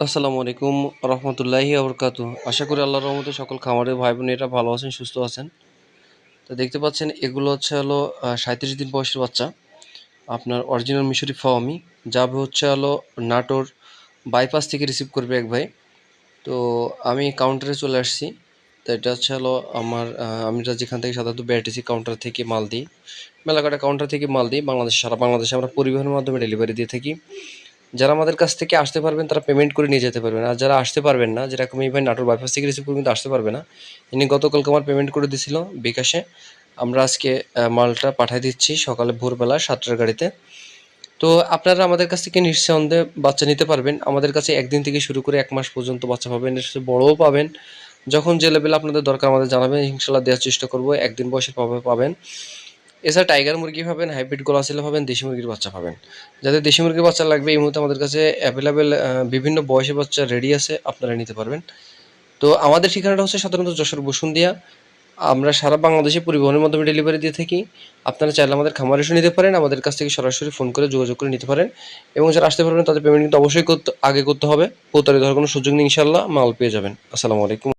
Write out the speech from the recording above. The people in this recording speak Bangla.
আসসালামু আলাইকুম রহমতুল্লাহি আবরকাতু আশা করি আল্লাহর রহমতে সকল খামারের ভাই বোনেরা ভালো আছেন, সুস্থ আছেন। তো দেখতে পাচ্ছেন, এগুলো হচ্ছে হলো সাঁত্রিশ দিন বয়সের বাচ্চা। আপনার অরিজিনাল মিশরি ফাওয়ামি যাবে হচ্ছে হলো নাটোর বাইপাস থেকে রিসিভ করবে এক ভাই। তো আমি কাউন্টারে চলে আসছি। তো এটা হচ্ছে হলো আমার আমরা যেখান থেকে সাধারণত বিআরটিসি কাউন্টার থেকে মাল দিই। মেলাকাটা কাউন্টার থেকে মাল দিই। বাংলাদেশ, সারা বাংলাদেশে আমরা পরিবহনের মাধ্যমে ডেলিভারি দিয়ে থাকি। যারা আমাদের কাছ থেকে আসতে পারবেন, তারা পেমেন্ট করে নিয়ে যেতে পারবেন। আর যারা আসতে পারবেন না, যেরকম এই ভাই নাটোর বাইপাস থেকে রিসিভ করে কিন্তু আসতে পারবে না। ইনি গতকালকে আমার পেমেন্ট করে দিয়েছিল বিকাশে। আমরা আজকে মালটা পাঠিয়ে দিচ্ছি সকালে ভোরবেলা সাতটার গাড়িতে। তো আপনারা আমাদের কাছ থেকে নিঃসন্দেহে বাচ্চা নিতে পারবেন। আমাদের কাছে একদিন থেকে শুরু করে এক মাস পর্যন্ত বাচ্চা পাবেন বড়ও পাবেন। যখন যে লেভেলে আপনাদের দরকার আমাদের জানাবেন ইনশাল্লাহ দেওয়ার চেষ্টা করব। একদিন বয়সের পাবে, পাবেন। এছাড়া টাইগার মুরগি পাবেন হাইব্রিড গোলাশিলা পাবেন, দেশি মুরগির বাচ্চা পাবেন। যাদের দেশি মুরগির বাচ্চা লাগবে এই মুহূর্তে আমাদের কাছে অ্যাভেলেবেল বিভিন্ন বয়সের বাচ্চা রেডি আছে, আপনারা নিতে পারবেন। তো আমাদের ঠিকানাটা হচ্ছে সাধারণত যশোর বসুন্দিয়া আমরা সারা বাংলাদেশে পরিবহনের মাধ্যমে ডেলিভারি দিয়ে থাকি। আপনারা চাইলে আমাদের খামার এসে নিতে পারেন, আমাদের কাছ থেকে সরাসরি ফোন করে যোগাযোগ করে নিতে পারেন। এবং যারা আসতে পারবেন তাদের পেমেন্ট কিন্তু অবশ্যই করতে, আগে করতে হবে। প্রতারিত হওয়ার কোনো সুযোগ নেই ইনশাল্লাহ মাল পেয়ে যাবেন। আসসালামু আলাইকুম।